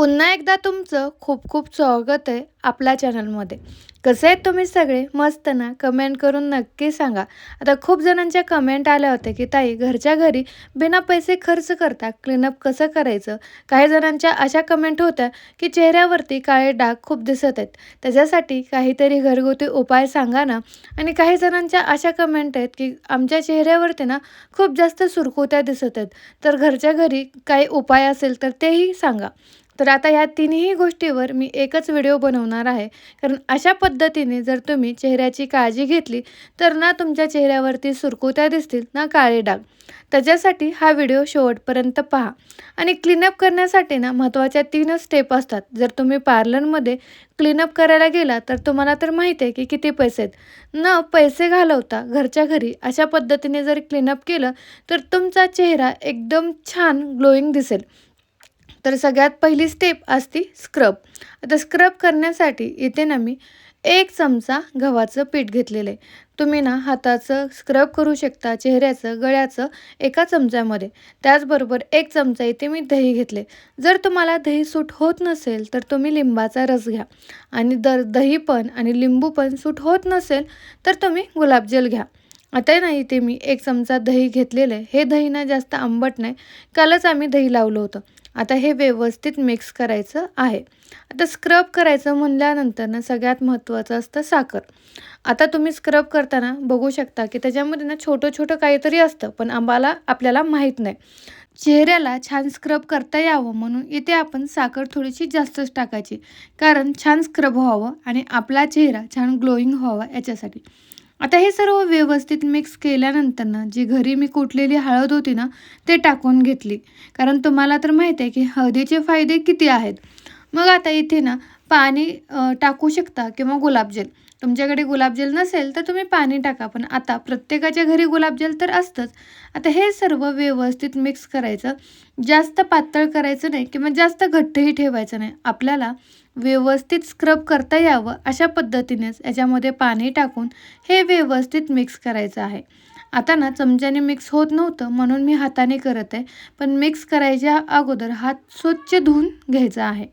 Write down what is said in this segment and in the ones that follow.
पुन्हा एकदा तुमचं खूप खूप स्वागत आहे आपल्या चॅनलमध्ये. कसे आहेत तुम्ही सगळे? मस्त ना? कमेंट करून नक्की सांगा. आता खूप जणांच्या कमेंट आल्या होत्या की ताई घरच्या घरी बिना पैसे खर्च करता क्लीनअप कसं करायचं? काही जणांच्या अशा कमेंट होत्या की चेहऱ्यावरती काळे डाग खूप दिसत आहेत. त्याच्यासाठी काहीतरी घरगुती उपाय सांगा ना. आणि काही जणांच्या अशा कमेंट आहेत की आमच्या चेहऱ्यावरती ना खूप जास्त सुरकुत्या दिसत आहेत. तर घरच्या घरी काही उपाय असेल तर तेही सांगा. तर आता ह्या तिन्ही गोष्टीवर मी एकच व्हिडिओ बनवणार आहे. कारण अशा पद्धतीने जर तुम्ही चेहऱ्याची काळजी घेतली तर ना तुमच्या चेहऱ्यावरती सुरकुत्या दिसतील ना काळे डाग. त्याच्यासाठी हा व्हिडिओ शेवटपर्यंत पहा. आणि क्लीनअप करण्यासाठी ना महत्त्वाच्या तीनच स्टेप असतात. जर तुम्ही पार्लरमध्ये क्लीनअप करायला गेला तर तुम्हाला तर माहिती आहे की किती पैसे आहेत. न पैसे घालवता घरच्या घरी अशा पद्धतीने जर क्लीनअप केलं तर तुमचा चेहरा एकदम छान ग्लोईंग दिसेल. तर सगळ्यात पहिली स्टेप असती स्क्रब आता स्क्रब करण्यासाठी इथे ना मी एक चमचा गव्हाचं पीठ घेतलेलं आहे. तुम्ही ना हाताचं स्क्रब करू शकता चेहऱ्याचं गळ्याचं एका चमच्यामध्ये. त्याचबरोबर एक चमचा इथे मी दही घेतले जर तुम्हाला दही सूट होत नसेल तर तुम्ही लिंबाचा रस घ्या. आणि दर दही पण आणि लिंबू पण सूट होत नसेल तर तुम्ही गुलाबजल घ्या. आता ना इथे मी एक चमचा दही घेतलेलं आहे. हे दही ना जास्त आंबट नाही. कालच आम्ही दही लावलं होतं. आता हे व्यवस्थित मिक्स करायचं आहे. आता स्क्रब करायचं म्हणल्यानंतर ना सगळ्यात महत्त्वाचं असतं साखर. आता तुम्ही स्क्रब करताना बघू शकता की त्याच्यामध्ये ना छोटं छोटं काहीतरी असतं पण आम्हाला आपल्याला माहीत नाही. चेहऱ्याला छान स्क्रब करता यावं म्हणून इथे आपण साखर थोडीशी जास्तच टाकायची. कारण छान स्क्रब व्हावं आणि आपला चेहरा छान ग्लोईंग व्हावा याच्यासाठी. आता हे सर्व व्यवस्थित मिक्स केल्यानंतर ना जी घरी मी कुटलेली हळद होती ना ते टाकून घेतली. कारण तुम्हाला तर माहीत आहे की हळदीचे फायदे किती आहेत. मग आता इथे ना पाणी टाकू शकता किंवा गुलाबजल तुमच्याकडे गुलाबजल नसेल तर तुम्ही पाणी टाका पण आता प्रत्येकाच्या घरी गुलाबजल तर असतंच. आता हे सर्व व्यवस्थित मिक्स करायचं. जास्त पातळ करायचं नाही किंवा जास्त घट्टही ठेवायचं नाही. आपल्याला व्यवस्थित स्क्रब करता यावं अशा पद्धतीनेच याच्यामध्ये पाणी टाकून हे व्यवस्थित मिक्स करायचं आहे. आता ना चमच्याने मिक्स होत नव्हतं म्हणून मी हाताने करत आहे पण मिक्स करायच्या अगोदर हात स्वच्छ धुवून घ्यायचा आहे.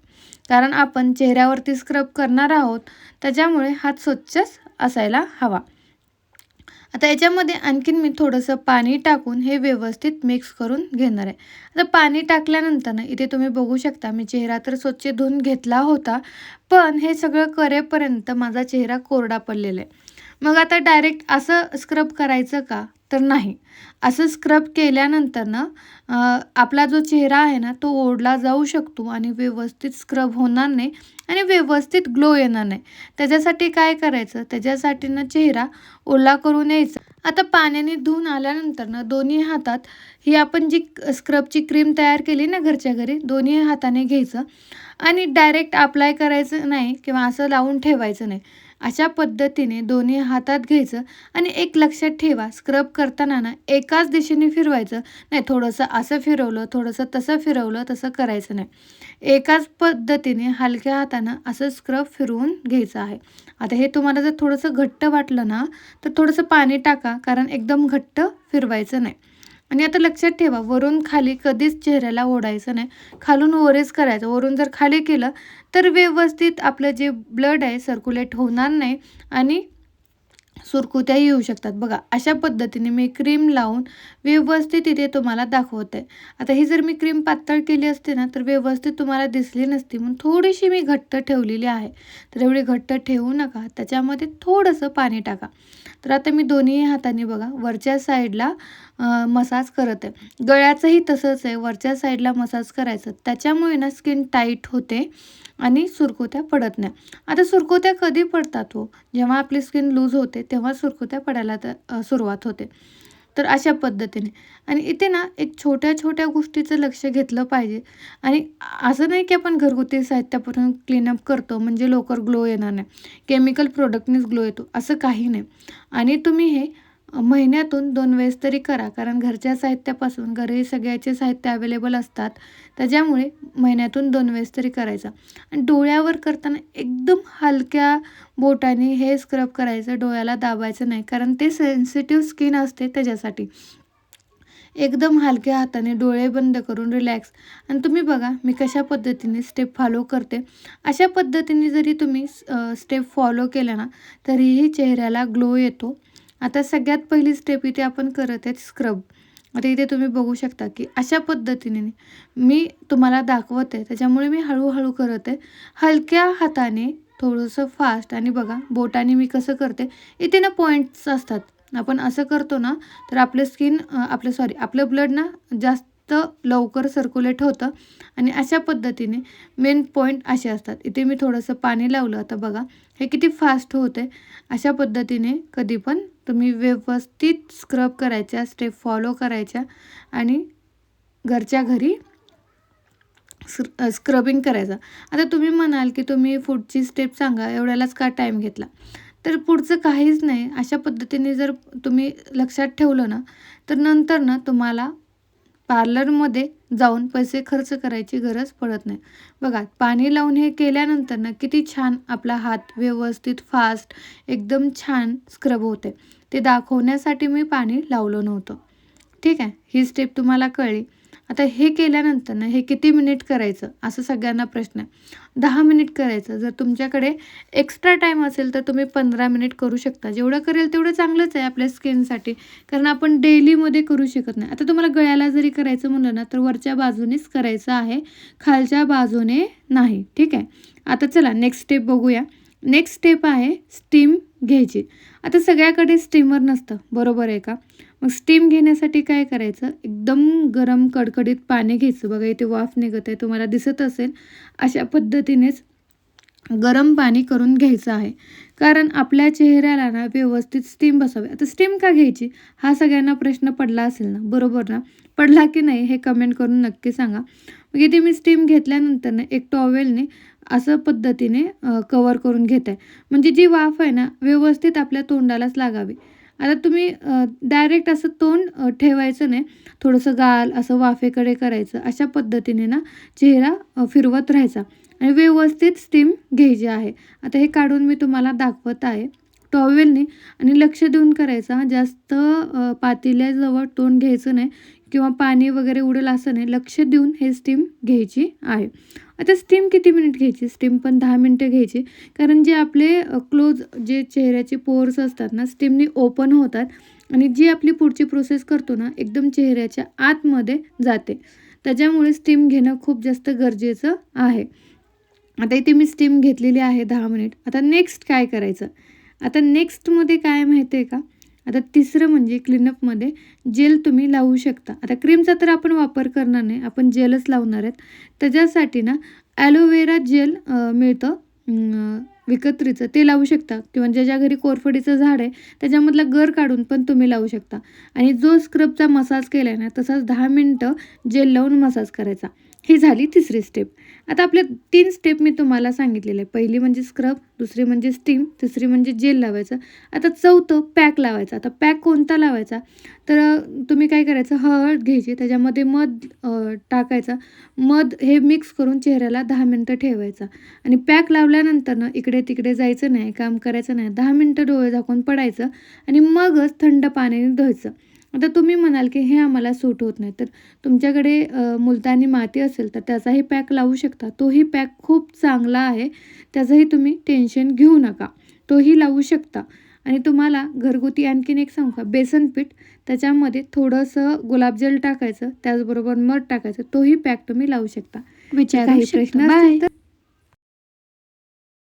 कारण आपण चेहऱ्यावरती स्क्रब करणार आहोत त्याच्यामुळे हात स्वच्छच असायला हवा. आता याच्यामध्ये आणखीन मी थोडंसं पाणी टाकून हे व्यवस्थित मिक्स करून घेणार आहे. आता पाणी टाकल्यानंतर ना इथे तुम्ही बघू शकता मी चेहरा तर स्वच्छ धुवून घेतला होता पण हे सगळं करेपर्यंत माझा चेहरा कोरडा पडलेला आहे. मग आता डायरेक्ट असं स्क्रब करायचं का? तर नाही. असं स्क्रब केल्यानंतर ना आपला जो चेहरा आहे ना तो ओढला जाऊ शकतो आणि व्यवस्थित स्क्रब होणार नाही आणि व्यवस्थित ग्लो येणार नाही. त्याच्यासाठी काय करायचं? त्याच्यासाठी ना चेहरा ओला करून यायचा. आता पाण्याने धुवून आल्यानंतर ना दोन्ही हातात ही आपण जी स्क्रबची क्रीम तयार केली ना घरच्या घरी दोन्ही हाताने घ्यायचं आणि डायरेक्ट अप्लाय करायचं नाही किंवा असं लावून ठेवायचं नाही. अशा पद्धतीने दोन्ही हातात घ्यायचं आणि एक लक्षात ठेवा स्क्रब करताना ना एकाच दिशेने फिरवायचं. नाही थोडंसं असं फिरवलं थोडंसं तसं फिरवलं तसं करायचं नाही. एकाच पद्धतीने हलक्या हातानं असं स्क्रब फिरवून घ्यायचं आहे. आता हे तुम्हाला जर थोडंसं घट्ट वाटलं ना तर थोडंसं पाणी टाका कारण एकदम घट्ट फिरवायचं नाही. आणि आता लक्षात ठेवा वरून खाली कधीच चेहऱ्याला ओढायचं नाही. खालून ओरेज करायचं. वरून जर खाली केलं तर व्यवस्थित आपलं जे ब्लड आहे सर्क्युलेट होणार नाही आणि सुरकुत्याही येऊ शकतात. बघा अशा पद्धतीने मी क्रीम लावून व्यवस्थित इथे तुम्हाला दाखवते. आता ही जर मी क्रीम पातळ केली असते ना तर व्यवस्थित तुम्हाला दिसली नसती म्हणून थोडीशी मी घट्ट ठेवलेली आहे. तर एवढी घट्ट ठेवू नका. त्याच्यामध्ये थोडंसं पाणी टाका. तर आता मी दोन्ही हाताने बघा वरच्या साईडला मसाज करत आहे. गळ्याचंही तसंच आहे. वरच्या साईडला मसाज करायचं. त्याच्यामुळे ना स्किन टाईट होते. आणि सुरकुत्या पडत नाही. आता सुरकुत्या कधी पडतात हो? जेव्हा आपली स्किन लूज होते तेव्हा सुरकुत्या पडायला तर सुरुवात होते. तर अशा पद्धतीने. आणि इथे ना एक छोट्या छोट्या गोष्टीचं लक्ष घेतलं पाहिजे. आणि असं नाही की आपण घरगुती साहित्यापासून क्लीनअप करतो म्हणजे लवकर ग्लो येणार नाही. केमिकल प्रोडक्टनेच ग्लो येतो असं काही नाही. आणि तुम्ही हे महिन्यातून दोन वेळेस तरी करा कारण घरच्या साहित्यापासून घरी सगळ्याचे साहित्य अवेलेबल असतात. त्याच्यामुळे महिन्यातून दोन वेळेस तरी करायचा. आणि डोळ्यावर करताना एकदम हलक्या बोटाने हे स्क्रब करायचं डोळ्याला दाबायचं नाही कारण ते सेन्सिटिव्ह स्किन असते त्याच्यासाठी. एकदम हलक्या हाताने डोळे बंद करून रिलॅक्स आणि तुम्ही बघा मी कशा पद्धतीने स्टेप फॉलो करते. अशा पद्धतीने जरी तुम्ही स्टेप फॉलो केला ना तरीही चेहऱ्याला ग्लो येतो. आता सगळ्यात पहिली स्टेप इथे आपण करत आहेत स्क्रब आता इथे तुम्ही बघू शकता की अशा पद्धतीने मी तुम्हाला दाखवत आहे. त्याच्यामुळे मी हळूहळू करत आहे. हलक्या हाताने थोडंसं फास्ट आणि बघा बोटाने मी कसं करते इथे ना पॉईंट्स असतात. आपण असं करतो ना तर आपलं स्किन आपलं सॉरी आपलं ब्लड ना जास्त लवकर सर्क्युलेट होतं आणि अशा पद्धतीने मेन पॉईंट असे असतात. इथे मी थोडंसं पाणी लावलं. आता बघा हे किती फास्ट होते अशा पद्धतीने कधी पण तुम्ही व्यवस्थित स्क्रब करायच्या स्टेप फॉलो करायच्या आणि घरच्या घरी स्क्रबिंग करायचं. आता तुम्ही म्हणाल की तुम्ही पुढची स्टेप सांगा एवढ्यालाच का टाईम घेतला? तर पुढचं काहीच नाही. अशा पद्धतीने जर तुम्ही लक्षात ठेवलं ना तर नंतर ना तुम्हाला पार्लरमध्ये जाऊन पैसे खर्च करायची गरज पडत नाही. बघा पाणी लावून हे केल्यानंतर ना किती छान आपला हात व्यवस्थित फास्ट एकदम छान स्क्रब होते. ते दाखवण्यासाठी मी पाणी लावलं नव्हतं. ठीक आहे ही स्टेप तुम्हाला कळली. आता हे केल्यानंतर ना हे किती मिनिट करायचं? असं सगळ्यांना प्रश्न आहे. दहा मिनिट करायचं. जर तुमच्याकडे एक्स्ट्रा टाईम असेल तर तुम्ही पंधरा मिनिट करू शकता. जेवढं करेल तेवढं चांगलंच आहे आपल्या स्किनसाठी कारण आपण डेलीमध्ये करू शकत नाही. आता तुम्हाला गळ्याला जरी करायचं म्हणलं ना तर वरच्या बाजूनेच करायचं आहे. खालच्या बाजूने नाही. ठीक आहे? आता चला नेक्स्ट स्टेप बघूया. नेक्स्ट स्टेप आहे स्टीम घ्यायची. आता सगळ्याकडे स्टीमर नसतं. बरोबर आहे का? मग स्टीम घेण्यासाठी काय करायचं? एकदम गरम कडकडीत पाणी घ्यायचं. बघा इथे वाफ निघत आहे तुम्हाला दिसत असेल. अशा पद्धतीनेच गरम पाणी करून घ्यायचं आहे. कारण आपल्या चेहऱ्याला ना व्यवस्थित स्टीम बसावे. आता स्टीम का घ्यायची? हा सगळ्यांना प्रश्न पडला असेल ना? बरोबर ना? पडला की नाही हे कमेंट करून नक्की सांगा. मग इथे मी स्टीम घेतल्यानंतर ना एक टॉवेलने असं पद्धतीने कवर करून घेत आहे. म्हणजे जी वाफ आहे ना व्यवस्थित आपल्या तोंडालाच लागावी. आता तुम्ही डायरेक्ट असं तोंड ठेवायचं नाही. थोडंसं गाल असं वाफेकडे करायचं. अशा पद्धतीने ना चेहरा फिरवत राहायचा. आणि व्यवस्थित स्टीम घ्यायची आहे. आता हे काढून मी तुम्हाला दाखवत आहे. टॉवेलने आणि लक्ष देऊन करायचा जास्त पातेल्याजवळ तोंड घ्यायचं नाही. किंवा पाणी वगैरे उडेल असं नाही. लक्ष देऊन हे स्टीम घ्यायची आहे. आता स्टीम किती मिनिट घ्यायची? स्टीम पण दहा मिनटं घ्यायची. कारण जे आपले क्लोज जे चेहऱ्याचे पोर्स असतात ना स्टीमने ओपन होतात आणि जी आपली पुढची प्रोसेस करतो ना एकदम चेहऱ्याच्या आतमध्ये जाते. त्याच्यामुळे स्टीम घेणं खूप जास्त गरजेचं आहे. आता इथे मी स्टीम घेतलेली आहे दहा मिनिट आता नेक्स्ट काय करायचं? आता नेक्स्टमध्ये काय माहिती आहे का? आता तिसरं म्हणजे क्लीनअपमध्ये जेल तुम्ही लावू शकता. आता क्रीमचा तर आपण वापर करणार नाही आपण जेलच लावणार आहेत. त्याच्यासाठी ना ॲलोवेरा जेल मिळतं. विकत्रीचं ते लावू शकता. किंवा ज्याच्या घरी कोरफडीचं झाड आहे त्याच्यामधला गर काढून पण तुम्ही लावू शकता. आणि जो स्क्रबचा मसाज केला आहे ना तसाच दहा मिनटं जेल लावून मसाज करायचा. ही झाली तिसरी स्टेप आता आपल्या तीन स्टेप मी तुम्हाला सांगितलेले. आहे पहिली म्हणजे स्क्रब दुसरी म्हणजे स्टीम तिसरी म्हणजे जेल लावायचं. आता चौथं पॅक लावायचं. आता पॅक कोणता लावायचा? तर तुम्ही काय करायचं? हळद घ्यायची. त्याच्यामध्ये मध टाकायचा. मध हे मिक्स करून चेहऱ्याला दहा मिनटं ठेवायचा. आणि पॅक लावल्यानंतर ना इकडे तिकडे जायचं नाही काम करायचं नाही. दहा मिनटं डोळे झाकून पडायचं. आणि मगच थंड पाण्याने धुवायचं. आता तुम्ही म्हणाल की हे आम्हाला सूट होत नाही. तर तुमच्याकडे मुलतानी माती असेल तर त्याचाही पॅक लावू शकता. तोही पॅक खूप चांगला आहे. त्याचंही तुम्ही टेन्शन घेऊ नका. तोही लावू शकता. आणि तुम्हाला घरगुती आणखीन एक सांगू का? बेसन पीठ त्याच्यामध्ये थोडंसं गुलाबजल टाकायचं त्याचबरोबर मध टाकायचं तोही पॅक तुम्ही लावू शकता. विचारू. प्रश्न